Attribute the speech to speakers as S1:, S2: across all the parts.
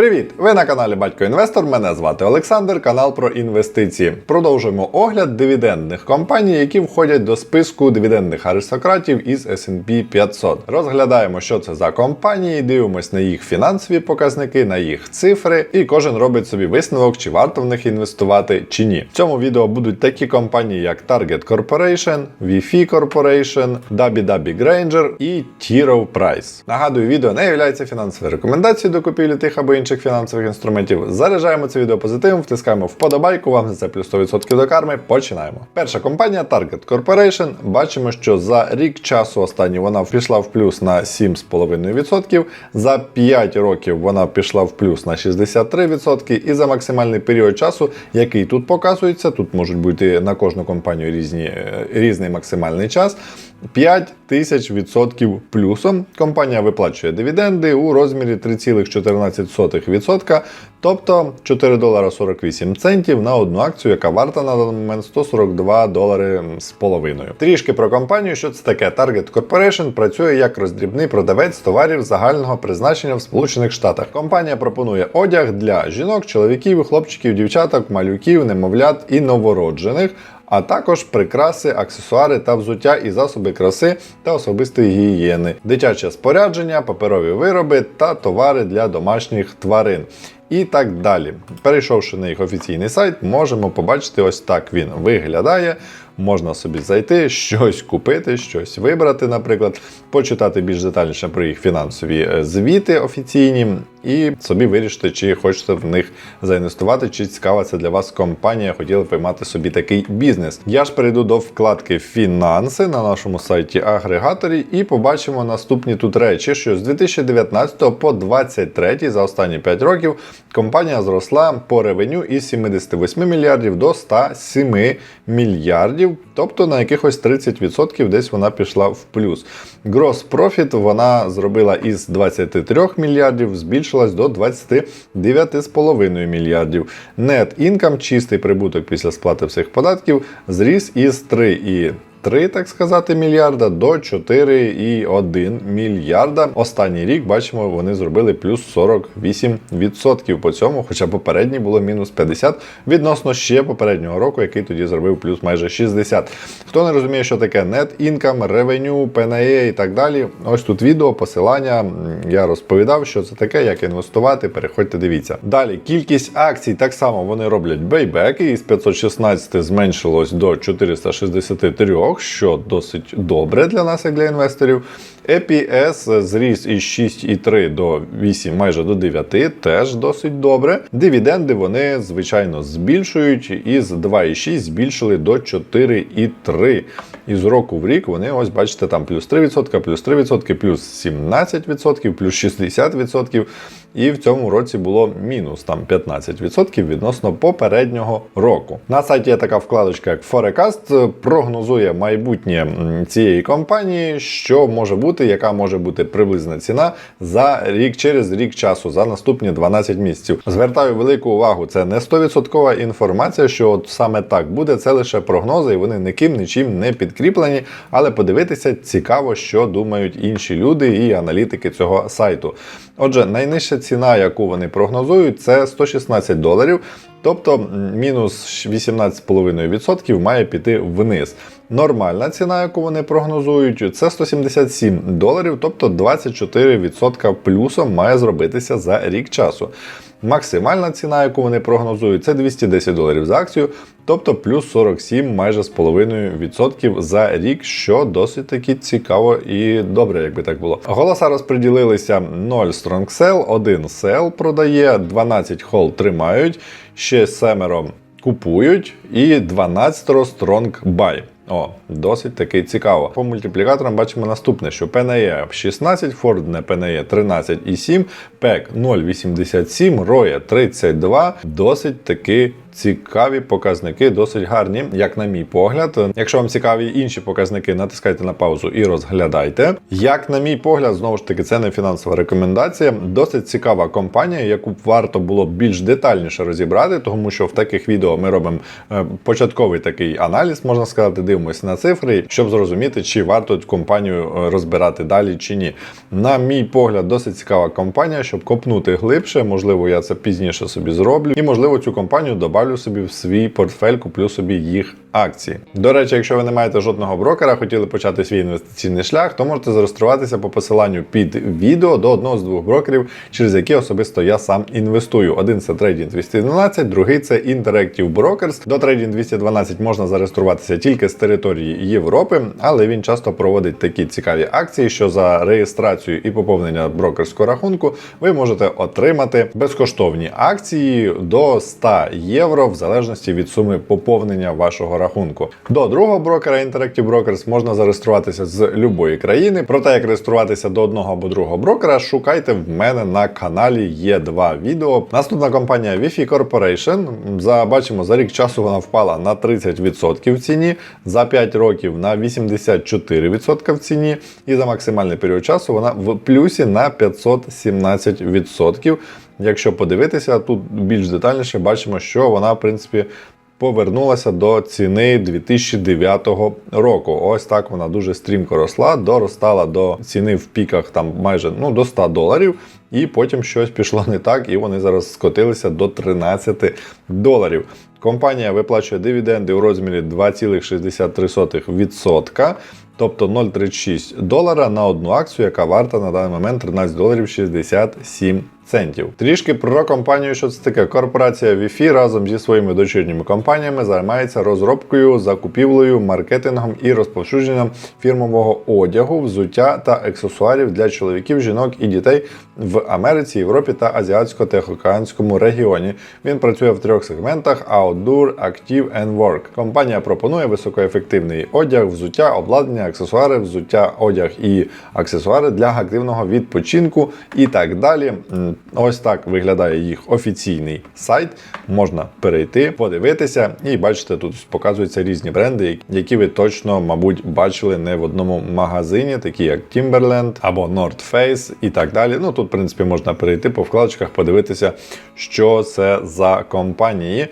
S1: Привіт! Ви на каналі Батько Інвестор. Мене звати Олександр, канал про інвестиції. Продовжуємо огляд дивідендних компаній, які входять до списку дивідендних аристократів із S&P 500. Розглядаємо, що це за компанії, дивимось на їх фінансові показники, на їх цифри, і кожен робить собі висновок, чи варто в них інвестувати чи ні. В цьому відео будуть такі компанії, як Target Corporation, Wi-Fi Corporation, WW Granger і Tiro Price. Нагадую, відео не є фінансовою рекомендацією до купівлі тих або інших фінансових інструментів. Заряджаємо це відео позитивом, втискаємо вподобайку, вам за це плюс 100% до карми. Починаємо. Перша компанія Target Corporation. Бачимо, що за рік часу останній вона пішла в плюс на 7,5%. За 5 років вона пішла в плюс на 63%. І за максимальний період часу, який тут показується, тут можуть бути на кожну компанію різні, е, різний максимальний час. 5 тисяч відсотків плюсом. Компанія виплачує дивіденди у розмірі 3,14%, тобто 4 долара 48 центів на одну акцію, яка варта на даний момент 142 долари з половиною. Трішки про компанію, що це таке. Target Corporation працює як роздрібний продавець товарів загального призначення в Сполучених Штатах. Компанія пропонує одяг для жінок, чоловіків, хлопчиків, дівчаток, малюків, немовлят і новороджених а також прикраси, аксесуари та взуття і засоби краси та особистої гігієни, дитяче спорядження, паперові вироби та товари для домашніх тварин. І так далі. Перейшовши на їх офіційний сайт, можемо побачити, ось так він виглядає. Можна собі зайти, щось купити, щось вибрати, наприклад, почитати більш детальніше про їх фінансові е, звіти офіційні, і собі вирішити, чи хочете в них заінвестувати, чи цікава це для вас компанія, хотіли б мати собі такий бізнес. Я ж перейду до вкладки Фінанси на нашому сайті агрегаторі і побачимо наступні тут речі, що з 2019 по 2023 за останні 5 років компанія зросла по ревеню із 78 мільярдів до 107 мільярдів, тобто на якихось 30% десь вона пішла в плюс. Gross Profit вона зробила із 23 мільярдів, збільшилась до 29,5 мільярдів. Net Income, чистий прибуток після сплати всіх податків, зріс із 3,3 3, так сказати, мільярда до 4,1 мільярда. Останній рік бачимо, вони зробили плюс 48% по цьому, хоча попередній було мінус 50 відносно ще попереднього року, який тоді зробив плюс майже 60. Хто не розуміє, що таке net income, revenue, PNE і так далі. Ось тут відео, посилання. Я розповідав, що це таке, як інвестувати. Переходьте, дивіться. Далі кількість акцій так само вони роблять бейбеки, із 516 зменшилось до 463 що досить добре для нас, як для інвесторів. EPS зріс із 6,3 до 8, майже до 9, теж досить добре. Дивіденди вони, звичайно, збільшують, із 2,6 збільшили до 4,3. І з року в рік вони, ось бачите, там плюс 3%, плюс 3%, плюс 17%, плюс 60%. І в цьому році було мінус там 15% відносно попереднього року. На сайті є така вкладочка, як Forecast, прогнозує майбутнє цієї компанії, що може бути, яка може бути приблизна ціна за рік через рік часу, за наступні 12 місяців. Звертаю велику увагу, це не 100% інформація, що от саме так буде. Це лише прогнози, і вони ніким нічим не підкріплені. Але подивитися цікаво, що думають інші люди і аналітики цього сайту. Отже, найнижча ціна, яку вони прогнозують, це 116 доларів. Тобто мінус 18,5% має піти вниз. Нормальна ціна, яку вони прогнозують, це 177 доларів, тобто 24% плюсом має зробитися за рік часу. Максимальна ціна, яку вони прогнозують, це 210 доларів за акцію, тобто плюс 47 майже з половиною відсотків за рік, що досить таки цікаво і добре, якби так було. Голоса розподілилися 0 Strong Sell, 1 Sell продає, 12 Hold тримають, ще семеро купують і 12 Strong Buy. О, досить таки цікаво. По мультиплікаторам бачимо наступне, що PNE 16, Ford PNE 13,7, PEC 0,87, ROE 32. Досить таки цікаві показники, досить гарні, як на мій погляд. Якщо вам цікаві інші показники, натискайте на паузу і розглядайте. Як на мій погляд, знову ж таки, це не фінансова рекомендація. Досить цікава компанія, яку варто було більш детальніше розібрати, тому що в таких відео ми робимо е, початковий такий аналіз, можна сказати, дивимося на цифри, щоб зрозуміти, чи варто цю компанію е, розбирати далі чи ні. На мій погляд, досить цікава компанія, щоб копнути глибше. Можливо, я це пізніше собі зроблю, і можливо цю компанію добавлю собі в свій портфель, куплю собі їх акції. До речі, якщо ви не маєте жодного брокера, хотіли почати свій інвестиційний шлях, то можете зареєструватися по посиланню під відео до одного з двох брокерів, через які особисто я сам інвестую. Один це Trading 212, другий це Interactive Brokers. До Trading 212 можна зареєструватися тільки з території Європи, але він часто проводить такі цікаві акції, що за реєстрацію і поповнення брокерського рахунку ви можете отримати безкоштовні акції до 100 євро в залежності від суми поповнення вашого рахунку. До другого брокера Interactive Brokers можна зареєструватися з любої країни. Про те, як реєструватися до одного або другого брокера, шукайте в мене на каналі. Є два відео. Наступна компанія Wi-Fi Corporation. За бачимо, за рік часу вона впала на 30% в ціні, за 5 років на 84% в ціні, і за максимальний період часу вона в плюсі на 517%. Якщо подивитися тут більш детальніше, бачимо, що вона, в принципі, повернулася до ціни 2009 року. Ось так вона дуже стрімко росла, доростала до ціни в піках там майже ну, до 100 доларів. І потім щось пішло не так, і вони зараз скотилися до 13 доларів. Компанія виплачує дивіденди у розмірі 2,63%, тобто 0,36 долара на одну акцію, яка варта на даний момент 13 доларів 67 центів. Трішки про компанію, що це таке. Корпорація Wi-Fi разом зі своїми дочірніми компаніями займається розробкою, закупівлею, маркетингом і розповсюдженням фірмового одягу, взуття та аксесуарів для чоловіків, жінок і дітей в Америці, Європі та Азіатсько-Тихоокеанському регіоні. Він працює в трьох сегментах: Outdoor, Active and Work. Компанія пропонує високоефективний одяг, взуття, обладнання, аксесуари, взуття, одяг і аксесуари для активного відпочинку і так далі. Ось так виглядає їх офіційний сайт. Можна перейти, подивитися, і бачите, тут показуються різні бренди, які ви точно, мабуть, бачили не в одному магазині, такі як Timberland або North Face і так далі. Ну тут, принципі, можна перейти по вкладочках, подивитися, що це за компанії.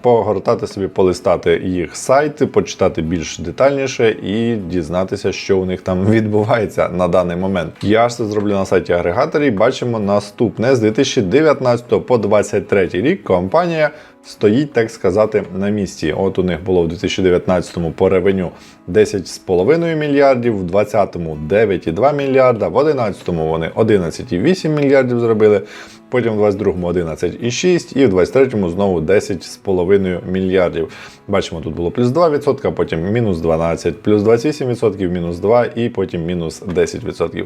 S1: Погортати собі, полистати їх сайти, почитати більш детальніше і дізнатися, що у них там відбувається на даний момент. Я ж це зроблю на сайті агрегаторі. Бачимо наступне з 2019 по 2023 рік компанія стоїть, так сказати, на місці. От у них було в 2019-му по ревеню 10,5 мільярдів, в 2020 9,2 мільярда, в 2011 вони 11,8 мільярдів зробили. Потім в 22-му 11,6 і в 23-му знову 10,5 мільярдів. Бачимо, тут було плюс 2%, потім мінус 12, плюс 28%, мінус 2 і потім мінус 10%.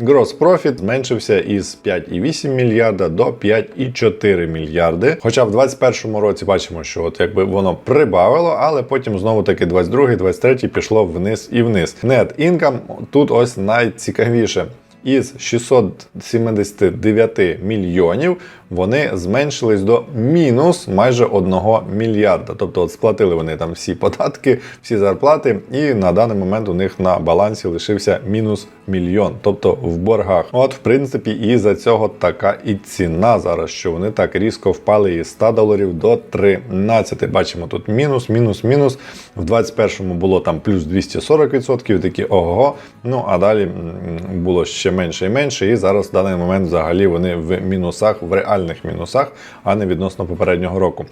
S1: Gross profit зменшився із 5,8 мільярда до 5,4 мільярди. Хоча в 2021 році бачимо, що от якби воно прибавило, але потім знову таки 22 23 пішло вниз і вниз. Net income тут ось найцікавіше із 679 мільйонів вони зменшились до мінус майже 1 мільярда. Тобто от сплатили вони там всі податки, всі зарплати, і на даний момент у них на балансі лишився мінус мільйон, тобто в боргах. От, в принципі, і за цього така і ціна зараз, що вони так різко впали із 100 доларів до 13. Бачимо тут мінус, мінус, мінус. В 21-му було там плюс 240%, такі ого. Ну а далі було ще менше і менше. І зараз в даний момент взагалі вони в мінусах, в реальних мінусах, а не відносно попереднього року.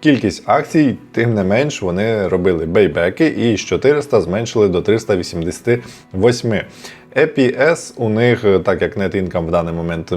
S1: Кількість акцій, тим не менш, вони робили бейбеки і з 400 зменшили до 388. EPS у них, так як net income в даний момент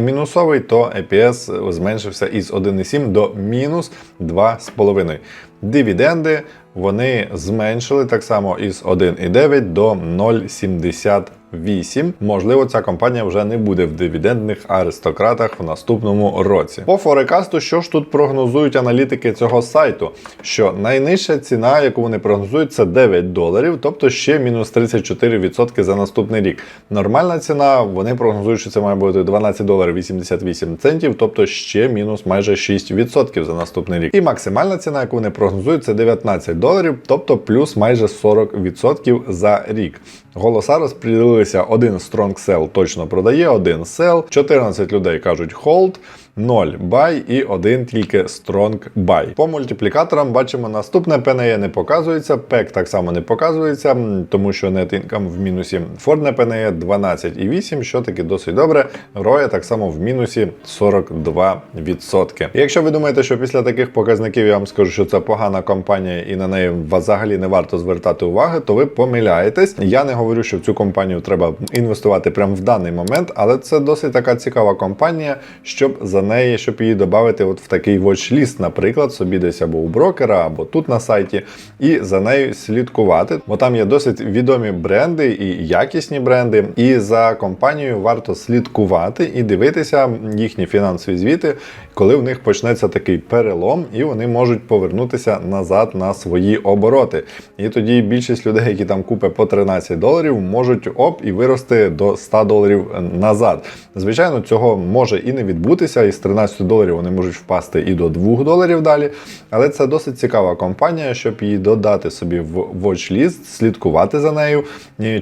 S1: мінусовий, то EPS зменшився із 1,7 до мінус 2,5. Дивіденди вони зменшили так само із 1,9 до 0,78. Можливо, ця компанія вже не буде в дивідендних аристократах в наступному році. По форекасту, що ж тут прогнозують аналітики цього сайту? Що найнижча ціна, яку вони прогнозують, це 9 доларів, тобто ще мінус 34% за наступний рік. Нормальна ціна, вони прогнозують, що це має бути 12 доларів 88 центів, тобто ще мінус майже 6% за наступний рік. І максимальна ціна, яку вони прогнозують, це 19 доларів, тобто плюс майже 40% за рік. Голоса розподілилися: один Strong Sell точно продає, один Sell, 14 людей кажуть Hold, 0 Buy і один тільки Strong Buy. По мультиплікаторам бачимо, наступне PNE не показується, PEC так само не показується, тому що Net Income в мінусі. Ford PNE 12,8, що таки досить добре. ROE так само в мінусі 42%. І якщо ви думаєте, що після таких показників я вам скажу, що це погана компанія і на неї взагалі не варто звертати уваги, то ви помиляєтесь. Я не говорю, що в цю компанію треба інвестувати прямо в даний момент, але це досить така цікава компанія, щоб за неї, щоб її додати в такий watch-ліст, наприклад, собі десь або у брокера, або тут на сайті, і за нею слідкувати, бо там є досить відомі бренди і якісні бренди. І за компанією варто слідкувати і дивитися їхні фінансові звіти, коли в них почнеться такий перелом, і вони можуть повернутися назад на свої обороти. І тоді більшість людей, які там купять по 13 доларів, можуть оп і вирости до 100 доларів назад. Звичайно, цього може і не відбутися, і з 13 доларів вони можуть впасти і до 2 доларів далі. Але це досить цікава компанія, щоб її додати собі в watch-list, слідкувати за нею,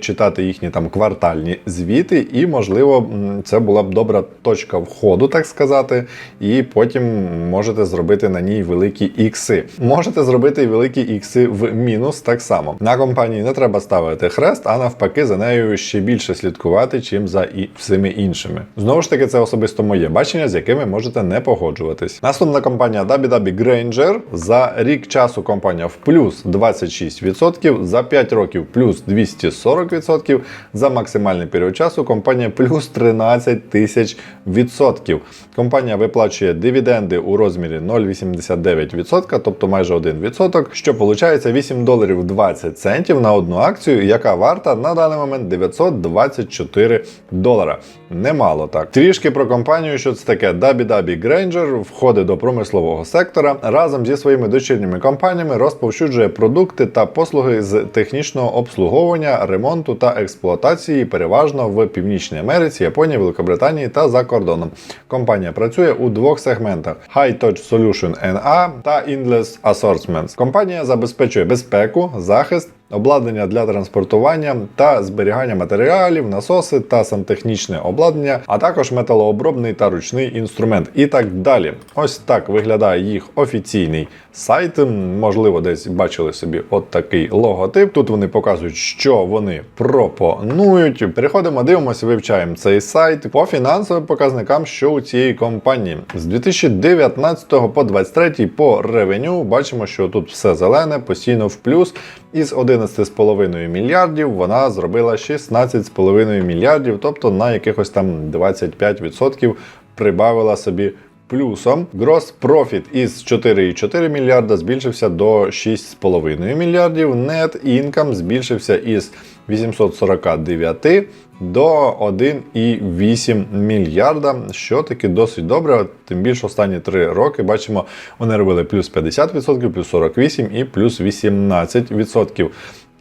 S1: читати їхні там квартальні звіти, і, можливо, це була б добра точка входу, так сказати, і потім можете зробити на ній великі ікси. Можете зробити і великі ікси в мінус так само. На компанії не треба ставити хрест, а навпаки, за нею ще більше слідкувати, чим за і всіми іншими. Знову ж таки, це особисто моє бачення, з якими можете не погоджуватись. Наступна компанія WW Granger. За рік часу компанія в плюс 26%, за 5 років плюс 240%, за максимальний період часу компанія плюс 13 тисяч відсотків. Компанія виплачує дивіденди у розмірі 0,89%, тобто майже 1%, що виходить 8 доларів 20 центів на одну акцію, яка варта на даний момент 924 долара. Немало так. Трішки про компанію, що це таке WW Granger, входить до промислового сектора. Разом зі своїми дочірніми компаніями розповсюджує продукти та послуги з технічного обслуговування, ремонту та експлуатації, переважно в Північній Америці, Японії, Великобританії та за кордоном. Компанія працює у двох сегментах: High Touch Solution NA та Endless Assortments. Компанія забезпечує безпеку, захист. Обладнання для транспортування та зберігання матеріалів, насоси та сантехнічне обладнання, а також металообробний та ручний інструмент і так далі. Ось так виглядає їх офіційний сайт. Можливо, десь бачили собі от такий логотип. Тут вони показують, що вони пропонують. Переходимо, дивимося, вивчаємо цей сайт по фінансовим показникам, що у цієї компанії з 2019 по 2023 по ревеню бачимо, що тут все зелене, постійно в плюс. Із 11,5 мільярдів вона зробила 16,5 мільярдів, тобто на якихось там 25% прибавила собі плюсом. Gross profit із 4,4 мільярда збільшився до 6,5 мільярдів. Net income збільшився із 849 до 1,8 мільярда, що таки досить добре. Тим більше останні 3 роки бачимо, вони робили плюс 50%, плюс 48% і плюс 18%.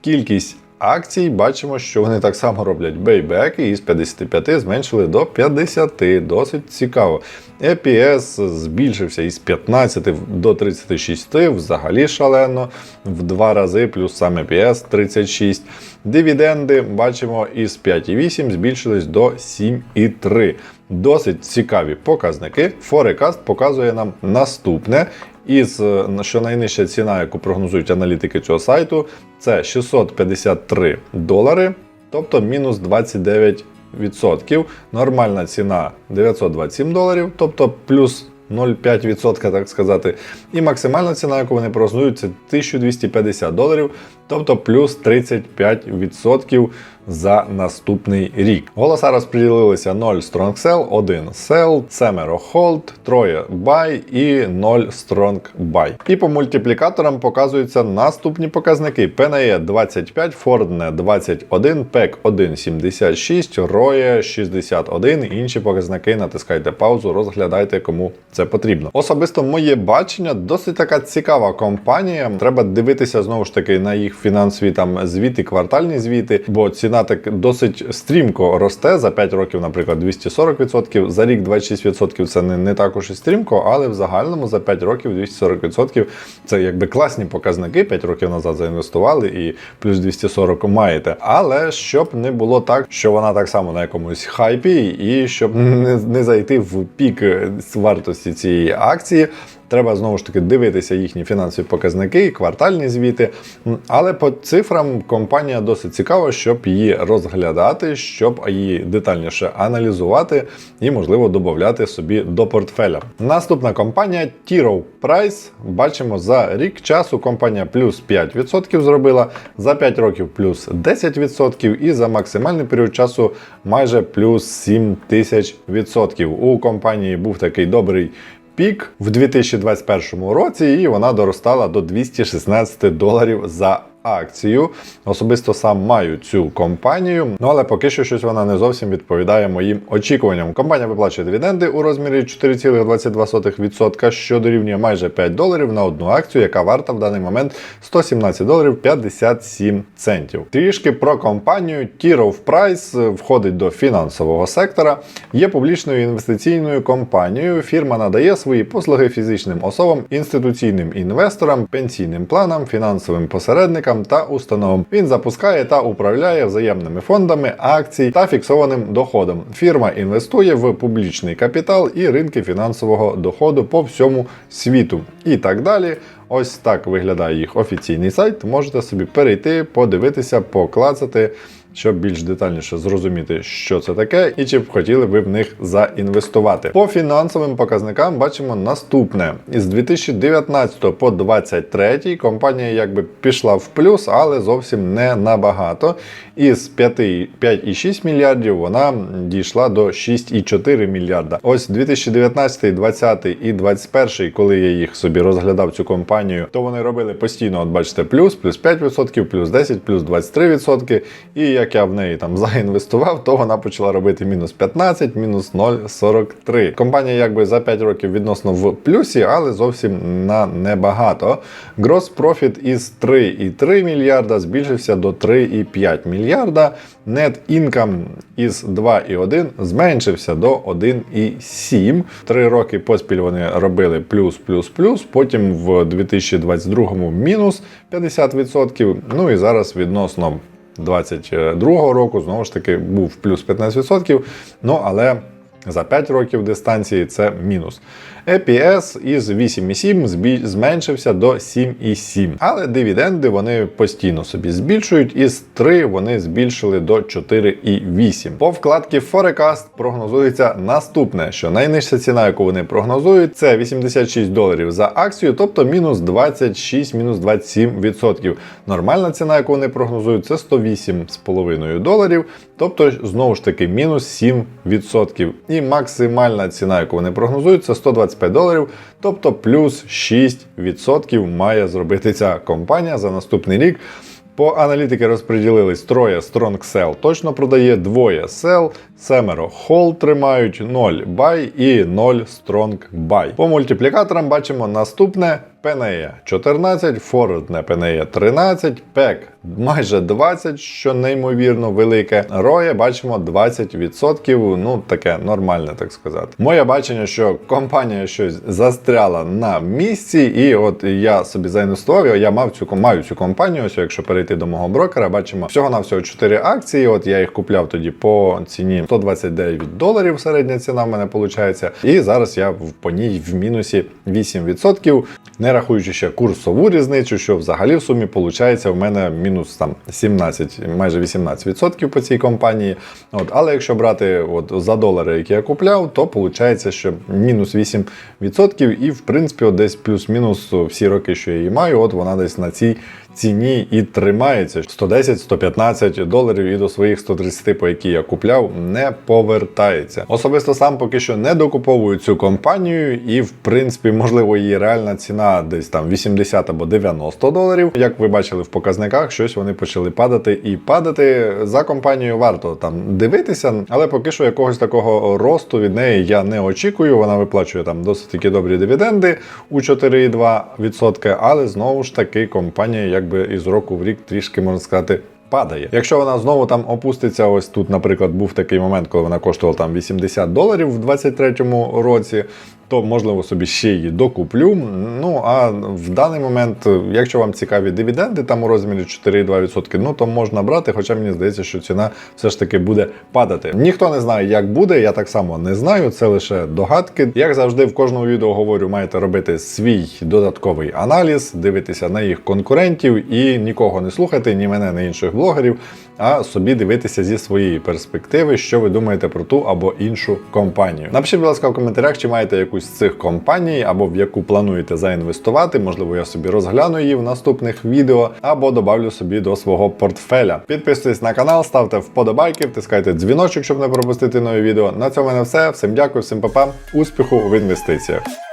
S1: Кількість акцій бачимо, що вони так само роблять бейбеки із 55 зменшили до 50. Досить цікаво. EPS збільшився із 15 до 36, взагалі шалено, в два рази, плюс сам EPS 36. Дивіденди бачимо із 5,8 збільшились до 7,3. Досить цікаві показники. Forecast показує нам наступне. Із що найнижча ціна, яку прогнозують аналітики цього сайту, це 653 долари, тобто мінус 29 відсотків. Нормальна ціна 927 доларів, тобто плюс 0,5%, так сказати. І максимальна ціна, яку вони прогнозують, це 1250 доларів, тобто плюс 35% за наступний рік. Голоса розподілилися 0 Strong Sell, 1 Sell, 7 Hold, 3 Buy і 0 Strong Buy. І по мультиплікаторам показуються наступні показники: PNE 25, Fordne 21, PEC 1,76, ROE 61. Інші показники натискайте паузу, розглядайте, кому це потрібно. Особисто моє бачення досить така цікава компанія. Треба дивитися знову ж таки на їх фінансові там звіти, квартальні звіти, бо ціна так досить стрімко росте за 5 років, наприклад, 240%, за рік 26% це не, не також і стрімко, але в загальному за 5 років 240% це якби класні показники. 5 років назад заінвестували і плюс 240 маєте. Але щоб не було так, що вона так само на якомусь хайпі, і щоб не, не зайти в пік вартості цієї акції. Треба знову ж таки дивитися їхні фінансові показники, квартальні звіти. Але по цифрам компанія досить цікава, щоб її розглядати, щоб її детальніше аналізувати і, можливо, додати собі до портфеля. Наступна компанія Tiro Price. Бачимо за рік часу компанія плюс 5% зробила, за 5 років плюс 10% і за максимальний період часу майже плюс 7 тисяч відсотків. У компанії був такий добрий пік в 2021 році, і вона доростала до 216 доларів за акцію. Особисто сам маю цю компанію, ну але поки що щось вона не зовсім відповідає моїм очікуванням. Компанія виплачує дивіденди у розмірі 4,22%, що дорівнює майже 5 доларів на одну акцію, яка варта в даний момент 117 доларів 57 центів. Трішки про компанію T-Rowe Price входить до фінансового сектора, є публічною інвестиційною компанією. Фірма надає свої послуги фізичним особам, інституційним інвесторам, пенсійним планам, фінансовим посередникам та установам. Він запускає та управляє взаємними фондами акцій та фіксованим доходом. Фірма інвестує в публічний капітал і ринки фінансового доходу по всьому світу. І так далі. Ось так виглядає їх офіційний сайт. Можете собі перейти, подивитися, поклацати, щоб більш детальніше зрозуміти, що це таке, і чи б хотіли ви в них заінвестувати. По фінансовим показникам бачимо наступне: із 2019 по 2023 компанія якби пішла в плюс, але зовсім не набагато. Із 5,6 мільярдів вона дійшла до 6,4 мільярда. Ось 2019, 2020 і 2021, коли я їх собі розглядав цю компанію, то вони робили постійно, от бачите, плюс, плюс 5%, плюс 10, плюс 23%. І як я в неї там заінвестував, то вона почала робити мінус 15, мінус 0,43. Компанія якби за 5 років відносно в плюсі, але зовсім на небагато. Gross profit із 3,3 мільярда збільшився до 3,5 мільярда. Net income із 2,1 зменшився до 1,7. Три роки поспіль вони робили плюс, плюс, плюс. Потім в 2022 мінус 50%. Ну і зараз відносно 2022 року знову ж таки був плюс 15%. Ну але за 5 років дистанції це мінус. EPS із 8,7 збі- зменшився до 7,7. Але дивіденди вони постійно собі збільшують, із 3 вони збільшили до 4,8. По вкладці Forecast прогнозується наступне, що найнижча ціна, яку вони прогнозують, це 86 доларів за акцію, тобто мінус 26, мінус 27%. Нормальна ціна, яку вони прогнозують, це 108,5 доларів, тобто знову ж таки мінус 7%. І максимальна ціна, яку вони прогнозують, це 125 доларів, тобто плюс 6% має зробити ця компанія за наступний рік. По аналітики розподілились троє Strong Sell точно продає, двоє Sell, семеро Hold тримають, 0 Buy і 0 Strong Buy. По мультиплікаторам бачимо наступне PNE 14, Forward PNE 13, PEC майже 20, що неймовірно велике. ROE бачимо 20%, ну таке нормальне, так сказати. Моє бачення, що компанія щось застряла на місці, і от я собі заінвестував, я мав цю маю цю компанію. Ось якщо перейти до мого брокера, бачимо всього на всього 4 акції. От я їх купляв тоді по ціні 129 доларів. Середня ціна в мене виходить. І зараз я по ній в мінусі 8%. Не рахуючи ще курсову різницю, що взагалі в сумі виходить в мене мінус там 17, майже 18% по цій компанії. От, але якщо брати от, за долари, які я купляв, то виходить, що мінус 8%, і в принципі, от десь плюс-мінус всі роки, що я її маю, от вона десь на цій ціні і тримається 110-115 доларів і до своїх 130, по які я купляв, не повертається. Особисто сам поки що не докуповую цю компанію, і в принципі, можливо, її реальна ціна десь там 80 або 90 доларів. Як ви бачили в показниках, щось вони почали падати і падати. За компанією варто там дивитися, але поки що якогось такого росту від неї я не очікую. Вона виплачує там досить таки добрі дивіденди у 4,2%, але знову ж таки компанія якби із року в рік трішки можна сказати. Падає. Якщо вона знову там опуститься, ось тут, наприклад, був такий момент, коли вона коштувала там 80 доларів в 23-му році, то можливо собі ще її докуплю. Ну а в даний момент, якщо вам цікаві дивіденди там у розмірі 4,2%, ну то можна брати, хоча мені здається, що ціна все ж таки буде падати. Ніхто не знає, як буде, я так само не знаю, це лише догадки. Як завжди, в кожному відео говорю, маєте робити свій додатковий аналіз, дивитися на їх конкурентів і нікого не слухати, ні мене, ні інших блогерів, а собі дивитися зі своєї перспективи, що ви думаєте про ту або іншу компанію. Напишіть, будь ласка, в коментарях, чи маєте якусь з цих компаній, або в яку плануєте заінвестувати. Можливо, я собі розгляну її в наступних відео, або добавлю собі до свого портфеля. Підписуйтесь на канал, ставте вподобайки, втискайте дзвіночок, щоб не пропустити нові відео. На цьому в все. Всім дякую, всім папа, успіху в інвестиціях.